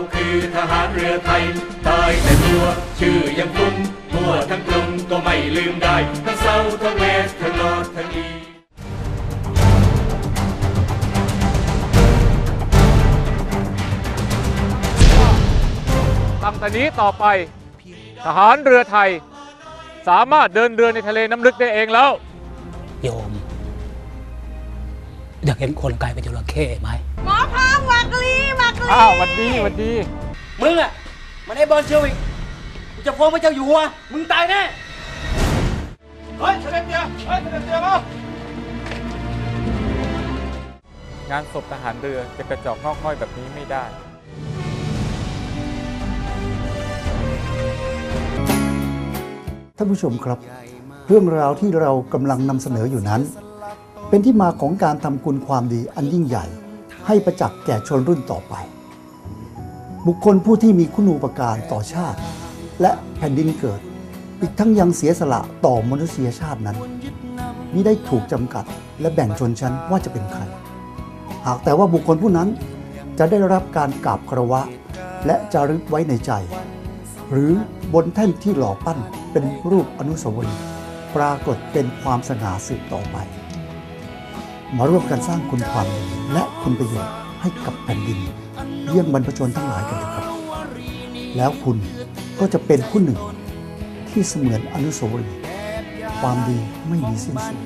ราคือทหารเรือไทย ตายแต่ตัว ชื่อยังคุ้มทั่วทั้งกรุงก็ไม่ลืมได้ ทั้งเซาทั้งแวสทั้งนอร์ทั้งอีตั้งแต่นี้ต่อไป ทหารเรือไทย สามารถเดินเรือในทะเลน้ำลึกได้เองแล้ว โยม อยากเห็นคนกลายเป็นจระเข้ไหมหมอพามวักลีวักลีอ้าวหวันดีหวันดี มึงอะมันไอ้บอลเชวิกกูจะฟ้องพระเจ้าอยู่หัวมึงตายแน่เฮ้ยเสด็จเตียเฮ้ยเสด็จเตียมางานศพทหารเรือจะกระจอกงอกง่อยแบบนี้ไม่ได้ ท่านผู้ชมครับ เรื่องราวที่เรากำลังนำเสนออยู่นั้น เป็นที่มาของการทำคุณความดีอันยิ่งใหญ่ ให้ประจักษ์แก่ชนรุ่นต่อไป บุคคลผู้ที่มีคุณูปการต่อชาติ และแผ่นดินเกิด อีกทั้งยังเสียสละต่อมนุษยชาตินั้นมิได้ถูกจำกัดและแบ่งชนชั้นว่าจะเป็นใคร หากแต่ว่าบุคคลผู้นั้นจะได้รับการกราบคารวะ และจารึกไว้ในใจ หรือบนแท่นที่หล่อปั้นเป็นรูปอนุสาวรีย์ปรากฏเป็นความสง่าสืบต่อไป มาร่วมกันสร้างคุณความดีและคุณประโยชน์ให้กับแผ่นดิน เยี่ยงบรรพชนทั้งหลายกันเถอะครับ แล้วคุณก็จะเป็นผู้หนึ่งที่เสมือนอนุสาวรีย์ความดีไม่มีสิ้นสุด